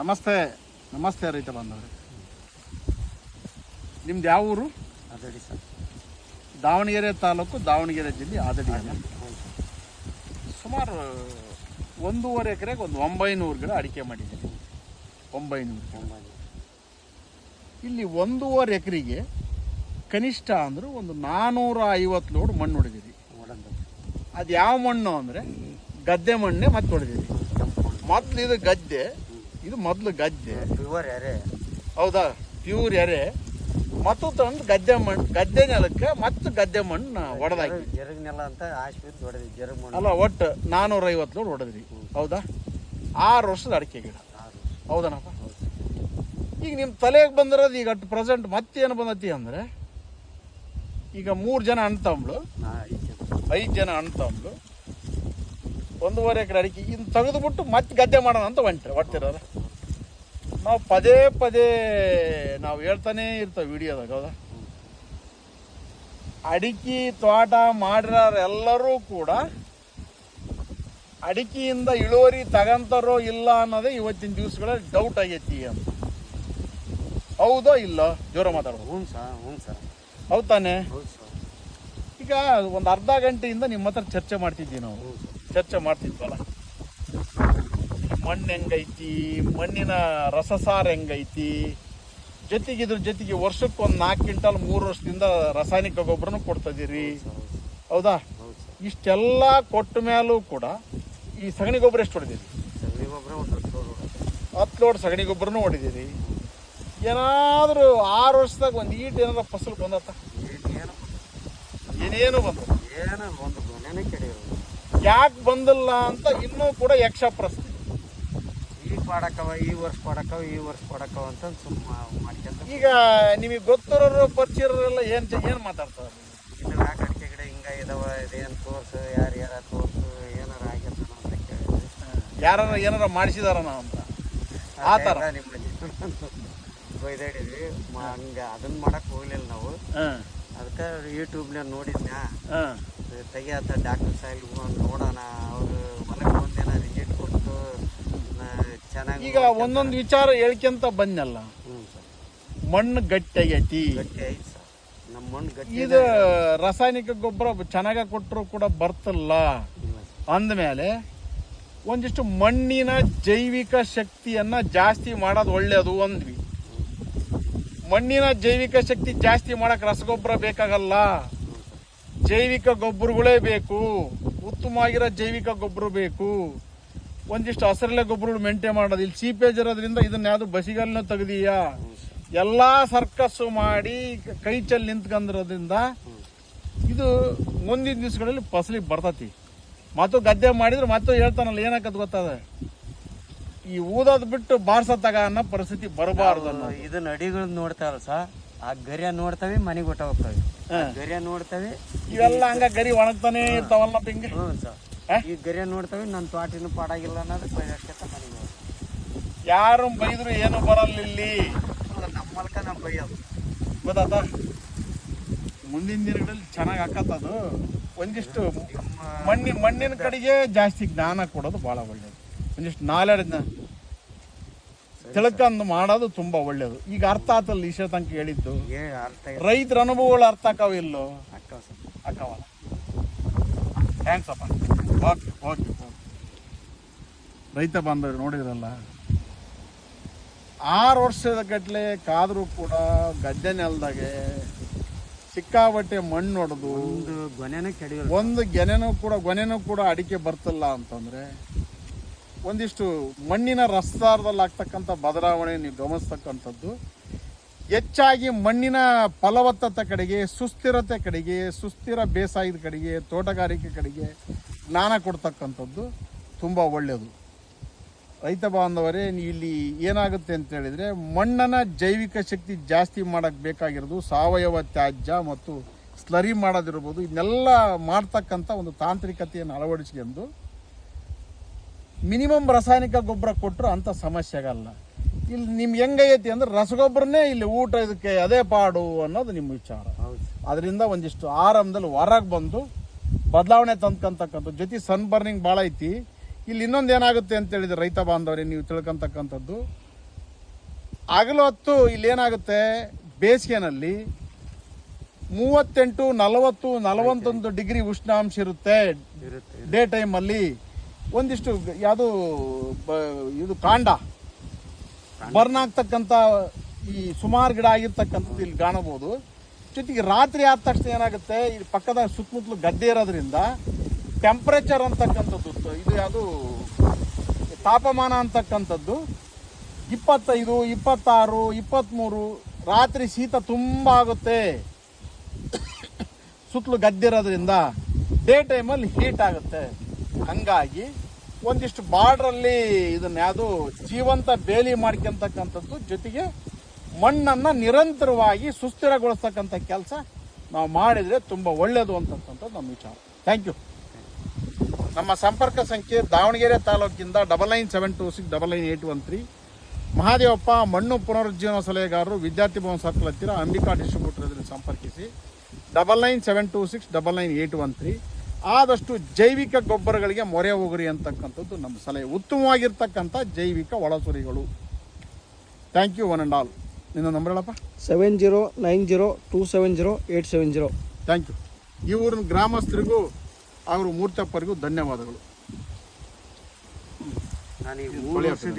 ನಮಸ್ತೆ ನಮಸ್ತೆ ರೈತ ಬಾಂಧವ್ರೆ. ನಿಮ್ದು ಯಾವ ಊರು? ಅದಡಿ ಸರ್. ದಾವಣಗೆರೆ ತಾಲೂಕು ದಾವಣಗೆರೆ ಜಿಲ್ಲೆ ಆದಡಿ ಅಲ್ಲ? ಸುಮಾರು ಒಂದೂವರೆ ಎಕರೆಗೆ ಒಂದು ಒಂಬೈನೂರು ಗಿಡ ಅಡಿಕೆ ಮಾಡಿದ್ದೀನಿ. ಒಂಬೈನೂರು ಗಿಡ. ಇಲ್ಲಿ ಒಂದೂವರೆ ಎಕರೆಗೆ ಕನಿಷ್ಠ ಅಂದ್ರೆ ಒಂದು ನಾನ್ನೂರ ಐವತ್ತು ಲೋಡ್ ಮಣ್ಣು ಹೊಡೆದಿರಿ ಒಡಂದು. ಅದು ಯಾವ ಮಣ್ಣು ಅಂದರೆ ಗದ್ದೆ ಮಣ್ಣೆ ಮತ್ತೆ ಹೊಡೆದಿರಿ ಕೆಂಪು ಮೊದಲು ಇದು ಗದ್ದೆ ಇದು ಮೊದಲು ಗದ್ದೆ. ಪ್ಯೂರ್ ಎರೆ ಹೌದಾ? ಪ್ಯೂರ್ ಎರೆ ಮತ್ತು ತಂದು ಗದ್ದೆ ಮಣ್ಣು ಗದ್ದೆ ನೆಲಕ್ಕೆ ಮತ್ತು ಗದ್ದೆ ಮಣ್ಣು ಹೊಡೆದಾಕಿ ಜರಗ್ ನೆಲ ಅಂತ ಆಶ್ವಿತ್ ಹೊಡೆದ್ವಿ ಜರಗ್ ಮಣ್ಣು. ಅಲ್ಲ ಒಟ್ಟು ನಾನೂರ ಐವತ್ತು ನೋಡಿ ಹೊಡೆದ್ರಿ ಹೌದಾ? ಆರು ವರ್ಷದ ಅಡಿಕೆ ಗಿಡ. ಹೌದನಪ್ಪ? ಹೌದು. ಈಗ ನಿಮ್ಮ ತಲೆಗೆ ಬಂದಿರೋದು ಈಗ ಅಟ್ ಪ್ರೆಸೆಂಟ್ ಮತ್ತೇನು ಬಂದತಿ ಅಂದರೆ ಈಗ ಮೂರು ಜನ ಅಣ್ತಾಂಬ್ಳು ನಾ ಐದು ಐದು ಜನ ಅಣ್ತಂಬ್ಳು ಒಂದೂವರೆ ಎಕರೆ ಅಡಿಕೆ ಇನ್ನು ತೆಗೆದುಬಿಟ್ಟು ಮತ್ತೆ ಗದ್ದೆ ಮಾಡೋಣ ಅಂತ ಹೊಂಟ್ರೆ ಒಟ್ಟಿರೋದ ನಾವು ಪದೇ ಪದೇ ನಾವು ಹೇಳ್ತಾನೇ ಇರ್ತವೆ ವಿಡಿಯೋದಾಗ ಹೌದಾ? ಅಡಿಕೆ ತೋಟ ಮಾಡಿರೋರೆಲ್ಲರೂ ಕೂಡ ಅಡಿಕೆಯಿಂದ ಇಳುವರಿ ತಗಂತಾರೋ ಇಲ್ಲ ಅನ್ನೋದೇ ಇವತ್ತಿನ ದಿವಸಗಳಲ್ಲಿ ಡೌಟ್ ಆಗೈತಿ ಅಂತ. ಹೌದೋ ಇಲ್ಲ? ಜೋರ ಮಾತಾಡೋದು ಹ್ಞೂ ಸರ್ ಹ್ಞೂ ಸರ್. ಹೌದ್ ತಾನೆ? ಸರ್. ಈಗ ಒಂದು ಅರ್ಧ ಗಂಟೆಯಿಂದ ನಿಮ್ಮ ಹತ್ರ ಚರ್ಚೆ ಮಾಡ್ತಿದ್ದೀವಿ ನಾವು. ಚರ್ಚೆ ಮಾಡ್ತಿದ್ವಲ್ಲ? ಮಣ್ಣು ಹೆಂಗೈತಿ, ಮಣ್ಣಿನ ರಸಸಾರ ಹೆಂಗೈತಿ? ಜೊತೆಗೆ ಇದ್ರ ಜೊತೆಗೆ ವರ್ಷಕ್ಕೆ ಒಂದು ನಾಲ್ಕು ಕ್ವಿಂಟಲ್, ಮೂರು ವರ್ಷದಿಂದ ರಾಸಾಯನಿಕ ಗೊಬ್ಬರನೂ ಕೊಡ್ತಿದ್ದೀರಿ ಹೌದಾ? ಇಷ್ಟೆಲ್ಲ ಕೊಟ್ಟ ಮೇಲೂ ಕೂಡ ಈ ಸಗಣಿ ಗೊಬ್ಬರ ಎಷ್ಟು ಹೊಡೆದಿರಿ? ಹತ್ತು ಲೋಡ್ ಸಗಣಿ ಗೊಬ್ಬರನೂ ಹೊಡೆದಿರಿ. ಏನಾದರೂ ಆರು ವರ್ಷದಾಗ ಒಂದು ಈಟ್ ಏನಾರ ಫಸಲು ಬಂದತ್ತ? ಏನೇನು ಏನು ಏನೇನು ಬಂದು ಯಾಕೆ ಬಂದಿಲ್ಲ ಅಂತ ಇನ್ನೂ ಕೂಡ ಯಕ್ಷ ಪ್ರಶ್ನೆ. ಈ ಪಾಡಕವ ಈ ವರ್ಷ ಪಾಡಕವ ಈ ವರ್ಷ ಪಾಡಕವ ಅಂತ ಸುಮ್ಮ ಮಾಡ್ಕೊಂತ ಈಗ ನಿಮಗೆ ಗೊತ್ತಿರೋರು ಪರಿಚಯರೆಲ್ಲ ಏನು ಏನು ಮಾತಾಡ್ತಾರೆ? ಇನ್ನು ಯಾಕೆ ಅಡಿಕೆ ಗಿಡ ಹಿಂಗ ಇದಾವ ಇದೇನು ತೋರ್ಸು ಯಾರು ಯಾರ ತೋರ್ಸು ಏನಾರ ಆಗ್ಯದ ಅಂತ ಕೇಳಿದ್ರಿ ಯಾರು ಏನಾರ ಮಾಡಿಸಿದಾರನ ಅಂತ. ಆ ಥರ ನಿಮ್ಮ ಬೈದಾಡಿದ್ವಿ. ಹಂಗೆ ಅದನ್ನ ಮಾಡಕ್ ಹೋಗ್ಲಿಲ್ಲ ನಾವು. ಹಾಂ. ಅದಕ್ಕೆ ಯೂಟ್ಯೂಬ್ನಾಗ ನೋಡಿದ್ನ ಹಾಂ. ತೆಗಿಯತ್ತ ಡಾಕ್ಟರ್ ಸಾಯಿಲ್ ನೋಡೋಣ ಅವರು ಹೊಲಕ್ಕೆ ಒಂದಿನ ರಿಜಿಟ್ ಕೊಟ್ಟು ಚೆನ್ನಾಗಿ ಈಗ ಒಂದೊಂದು ವಿಚಾರ ಹೇಳ್ಕೊಂತ ಬಂದಲ್ಲ ಮಣ್ಣು ಗಟ್ಟಿಯಾಗೈತಿ. ಗಟ್ಟಿ ಐತಿ ಸರ್. ನಮ್ಮ ಮಣ್ಣು ಗಟ್ಟಿ ಇದು ರಾಸಾಯನಿಕ ಗೊಬ್ಬರ ಚೆನ್ನಾಗಿ ಕೊಟ್ಟರು ಕೂಡ ಬರ್ತಲ್ಲ. ಅಂದಮೇಲೆ ಒಂದಿಷ್ಟು ಮಣ್ಣಿನ ಜೈವಿಕ ಶಕ್ತಿಯನ್ನ ಜಾಸ್ತಿ ಮಾಡೋದು ಒಳ್ಳೆಯದು ಅಂದ್ವಿ. ಮಣ್ಣಿನ ಜೈವಿಕ ಶಕ್ತಿ ಜಾಸ್ತಿ ಮಾಡಕ್ ರಸಗೊಬ್ಬರ ಬೇಕಾಗಲ್ಲ. ಜೈವಿಕ ಗೊಬ್ಬರಗಳೇ ಬೇಕು. ಉತ್ತಮವಾಗಿರೋ ಜೈವಿಕ ಗೊಬ್ಬರ ಬೇಕು. ಒಂದಿಷ್ಟು ಹಸಿರಲೆ ಗೊಬ್ಬರಗಳು ಮೇಂಟೈನ್ ಮಾಡೋದು. ಇಲ್ಲಿ ಸೀಪೇಜ್ ಇರೋದ್ರಿಂದ ಇದನ್ನ ಯಾವುದು ಬಸಿಗಲ್ನ ತೆಗ್ದೀಯ? ಎಲ್ಲ ಸರ್ಕಸ್ಸು ಮಾಡಿ ಕೈ ಚಲ್ಲಿ ನಿಂತ್ಕೊಂಡಿರೋದ್ರಿಂದ ಇದು ಮುಂದಿನ ದಿವಸಗಳಲ್ಲಿ ಫಸಲಿಗೆ ಬರ್ತತಿ. ಮತ್ತು ಗದ್ದೆ ಮಾಡಿದ್ರೆ ಮತ್ತು ಹೇಳ್ತಾನಲ್ಲ, ಏನಾಕತ್ ಗೊತ್ತದ? ಈ ಊದೋದ್ ಬಿಟ್ಟು ಬಾರ್ಸತ್ತಾಗ ಅನ್ನೋ ಪರಿಸ್ಥಿತಿ ಬರಬಾರ್ದು ಅನ್ನೋ ಇದನ್ನ ಅಡಿಗಳ್ ನೋಡ್ತಾರ ಸರ್. ಆ ಗರಿಯ ನೋಡ್ತಾವೆ ಮನೆಗೆ ಊಟ ಹೋಗ್ತಾವೆ. ಗರಿಯ ನೋಡ್ತಾವೆ ಇವೆಲ್ಲ ಹಂಗ ಗರಿ ಒಣಗ್ತಾನೆ ಇರ್ತಾವಲ್ಲ ಹಿಂಗೆ? ಹ್ಞೂ ಸರ್. ಈ ಗರಿಯ ನೋಡ್ತಾವೆ ನನ್ನ ತೋಟಿನೂ ಪಾಡಾಗಿಲ್ಲ ಅನ್ನೋದು ಮನೆಗೆ. ಯಾರು ಬೈದ್ರು ಏನು ಬರಲ್ಲ ಇಲ್ಲಿ. ನಮ್ಮ ಮಲ್ಕ ಬೈಯೋದು. ಗೊತ್ತಾತ ಮುಂದಿನ ದಿನಗಳಲ್ಲಿ ಚೆನ್ನಾಗಿ ಹಾಕತ್ತದು ಒಂದಿಷ್ಟು ಮಣ್ಣಿನ ಮಣ್ಣಿನ ಕಡೆಗೆ ಜಾಸ್ತಿ ಜ್ಞಾನ ಕೊಡೋದು ಭಾಳ ಒಳ್ಳೇದು. ಒಂದಿಷ್ಟು ನಾಲೆಡ್ನ ತಿಳ್ಕೊಂಡು ಮಾಡೋದು ತುಂಬಾ ಒಳ್ಳೇದು. ಈಗ ಅರ್ಥ ಆತಲ್ಲ ಈಶ ತನಕ ಹೇಳಿದ್ದು? ಏ ಅರ್ಥ ರೈತರ ಅನುಭವಗಳು ಅರ್ಥ ಆಕಾವ ಇಲ್ಲೋ? ಅಕ್ಕ ಥ್ಯಾಂಕ್ಸ್ ಅಪ್ಪ. ಓಕೆ ಓಕೆ ಓಕೆ ರೈತ ಬಾಂಧವರು ನೋಡಿದ್ರಲ್ಲ? ಆರು ವರ್ಷದ ಗಟ್ಟಲೆ ಕಾದರೂ ಕೂಡ ಗದ್ದೆ ನೆಲದಾಗೆ ಸಿಕ್ಕಾಬಟ್ಟೆ ಮಣ್ಣು ಹೊಡೆದು ಒಂದು ಗೊನೆನ ಕೆಡಿಯೋಲ್ಲ. ಒಂದು ಗೆನೆನೂ ಕೂಡ ಗೊನೆನೂ ಕೂಡ ಅಡಿಕೆ ಬರ್ತಿಲ್ಲ ಅಂತಂದ್ರೆ ಒಂದಿಷ್ಟು ಮಣ್ಣಿನ ರಸದಾರದಲ್ಲಿ ಆಗ್ತಕ್ಕಂಥ ಬದಲಾವಣೆ ನೀವು ಗಮನಿಸ್ತಕ್ಕಂಥದ್ದು. ಹೆಚ್ಚಾಗಿ ಮಣ್ಣಿನ ಫಲವತ್ತತೆ ಕಡೆಗೆ, ಸುಸ್ಥಿರತೆ ಕಡೆಗೆ, ಸುಸ್ಥಿರ ಬೇಸಾಯದ ಕಡೆಗೆ, ತೋಟಗಾರಿಕೆ ಕಡೆಗೆ ಜ್ಞಾನ ಕೊಡ್ತಕ್ಕಂಥದ್ದು ತುಂಬ ಒಳ್ಳೆಯದು. ರೈತ ಬಾಂಧವರೇ ಇಲ್ಲಿ ಏನಾಗುತ್ತೆ ಅಂತ ಹೇಳಿದರೆ ಮಣ್ಣನ ಜೈವಿಕ ಶಕ್ತಿ ಜಾಸ್ತಿ ಮಾಡೋಕ್ಕೆ ಬೇಕಾಗಿರೋದು ಸಾವಯವ ತ್ಯಾಜ್ಯ ಮತ್ತು ಸ್ಲರಿ ಮಾಡೋದಿರ್ಬೋದು, ಇದನ್ನೆಲ್ಲ ಮಾಡ್ತಕ್ಕಂಥ ಒಂದು ತಾಂತ್ರಿಕತೆಯನ್ನು ಅಳವಡಿಸ್ಕೊಂಡು ಮಿನಿಮಮ್ ರಾಸಾಯನಿಕ ಗೊಬ್ಬರ ಕೊಟ್ಟರು ಅಂಥ ಸಮಸ್ಯೆ ಆಗಲ್ಲ. ಇಲ್ಲಿ ನಿಮ್ಗೆ ಹೆಂಗೈತಿ ಅಂದ್ರೆ ರಸಗೊಬ್ಬರನೇ ಇಲ್ಲಿ ಊಟ ಇದಕ್ಕೆ ಅದೇ ಪಾಡು ಅನ್ನೋದು ನಿಮ್ಮ ವಿಚಾರ. ಅದರಿಂದ ಒಂದಿಷ್ಟು ಆರಂಭದಲ್ಲಿ ಹೊರಗೆ ಬಂದು ಬದಲಾವಣೆ ತಂದ್ಕಂತಕ್ಕಂಥ ಜೊತೆ ಸನ್ ಬರ್ನಿಂಗ್ ಭಾಳ ಐತಿ. ಇಲ್ಲಿ ಇನ್ನೊಂದು ಏನಾಗುತ್ತೆ ಅಂತ ಹೇಳಿದ್ರೆ ರೈತ ಬಾಂಧವರೇ ನೀವು ತಿಳ್ಕೊಂತಕ್ಕಂಥದ್ದು. ಹಗಲು ಹೊತ್ತು ಇಲ್ಲೇನಾಗುತ್ತೆ ಬೇಸಿಗೆನಲ್ಲಿ ಮೂವತ್ತೆಂಟು ನಲವತ್ತು ನಲವತ್ತೊಂದು ಡಿಗ್ರಿ ಉಷ್ಣಾಂಶ ಇರುತ್ತೆ. ಡೇ ಟೈಮಲ್ಲಿ. ಒಂದಿಷ್ಟು ಯಾವುದು ಇದು ಕಾಂಡ. ಬರ್ನ್ ಆಗ್ತಕ್ಕಂಥ ಈ ಸುಮಾರು ಗಿಡ ಆಗಿರ್ತಕ್ಕಂಥದ್ದು ಇಲ್ಲಿ ಕಾಣಬಹುದು. ಜೊತೆಗೆ ರಾತ್ರಿ ಆದ ತಕ್ಷಣ ಏನಾಗುತ್ತೆ ಇಲ್ಲಿ ಪಕ್ಕದ ಸುತ್ತಮುತ್ತಲು ಗದ್ದೆ ಇರೋದ್ರಿಂದ ಟೆಂಪ್ರೇಚರ್ ಅಂತಕ್ಕಂಥದ್ದು ಇದು ಯಾವುದು, ತಾಪಮಾನ ಅಂತಕ್ಕಂಥದ್ದು, ಇಪ್ಪತ್ತೈದು, ಇಪ್ಪತ್ತಾರು ಇಪ್ಪತ್ತ್ಮೂರು ರಾತ್ರಿ ಶೀತ ತುಂಬ ಆಗುತ್ತೆ. ಸುತ್ತಲೂ ಗದ್ದಿರೋದ್ರಿಂದ ಡೇ ಟೈಮಲ್ಲಿ ಹೀಟ್ ಆಗುತ್ತೆ. ಹಂಗಾಗಿ ಒಂದಿಷ್ಟು ಬಾರ್ಡ್ರಲ್ಲಿ ಇದನ್ನ ಯಾವುದು ಜೀವಂತ ಬೇಲಿ ಮಾಡ್ಕೊಂತಕ್ಕಂಥದ್ದು ಜೊತೆಗೆ ಮಣ್ಣನ್ನು ನಿರಂತರವಾಗಿ ಸುಸ್ಥಿರಗೊಳಿಸ್ತಕ್ಕಂಥ ಕೆಲಸ ನಾವು ಮಾಡಿದರೆ ತುಂಬ ಒಳ್ಳೆಯದು ಅಂತಕ್ಕಂಥದ್ದು ನಮ್ಮ ವಿಚಾರ. ಥ್ಯಾಂಕ್ ಯು ನಮ್ಮ ಸಂಪರ್ಕ ಸಂಖ್ಯೆ Davanagere ತಾಲೂಕಿಂದ double nine seven two six double nine eight one three Mahadevappa ಮಣ್ಣು ಪುನರುಜ್ಜೀವನ ಸಲಹೆಗಾರರು ವಿದ್ಯಾರ್ಥಿ ಭವನ ಸರ್ಕಲ್ ಹತ್ತಿರ ಅಂಬಿಕಾ ಡಿಸ್ಟ್ರಿಬ್ಯೂಟರ್ ಸಂಪರ್ಕಿಸಿ. Double nine seven two six double nine eight one three ಆದಷ್ಟು ಜೈವಿಕ ಗೊಬ್ಬರಗಳಿಗೆ ಮೊರೆ ಹೋಗ್ರಿ ಅಂತಕ್ಕಂಥದ್ದು ನಮ್ಮ ಸಲಹೆ. ಉತ್ತಮವಾಗಿರ್ತಕ್ಕಂಥ ಜೈವಿಕ ಒಳಸುರಿಗಳು. Thank you one and all ನಿನ್ನ ನಂಬರ್ ಹೇಳಪ್ಪ. Seven zero nine zero two seven zero eight seven zero thank you ಈ ಊರಿನ ಗ್ರಾಮಸ್ಥರಿಗೂ ಅವರು ಮೂರ್ತಪ್ಪರಿಗೂ ಧನ್ಯವಾದಗಳು. ನಾನು